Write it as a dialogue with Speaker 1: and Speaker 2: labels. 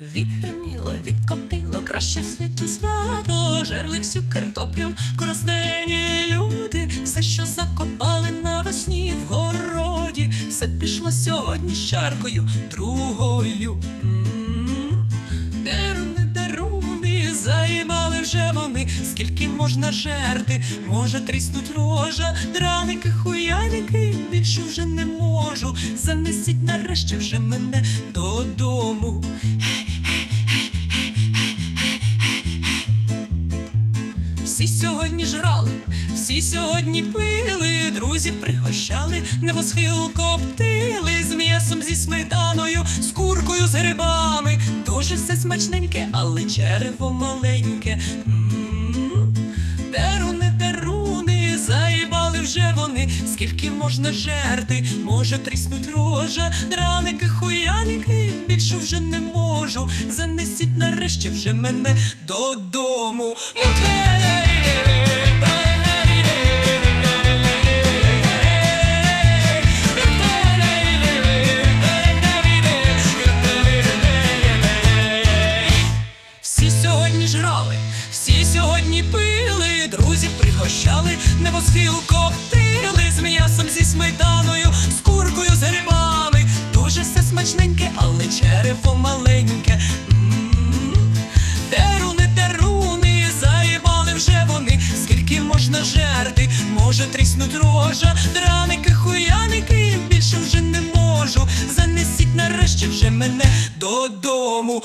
Speaker 1: Відгриміло, відкотило, краще світу свято, жерли всю картоплю, короздені люди, все, що закопали навесні в городі, все пішло сьогодні з чаркою другою. Деруни, деруни, заїмали вже вони, скільки можна жерти, може тріснуть рожа, драники, хуяники, більше вже не можу. Занесіть нарешті вже мене додому. Всі сьогодні жрали, всі сьогодні пили, друзів пригощали, небосхил коптили з м'ясом зі сметаною, з куркою, з грибами. Дуже все смачненьке, але черево маленьке. Вже вони, скільки можна жерти, може тріснуть рожа, драники, більше вже не можу. Занесіть нарешті вже мене додому. Всі сьогодні жрали, всі сьогодні пили, друзів пригощали, небосхил коптили з м'ясом зі сметаною, з куркою, з грибами. Смачненьке, але черево маленьке. Теруни, теруни, заїбали вже вони, скільки можна жерти, може тріснуть рожа, драники, хуяники, більше вже не можу. Занесіть нарешті вже мене додому.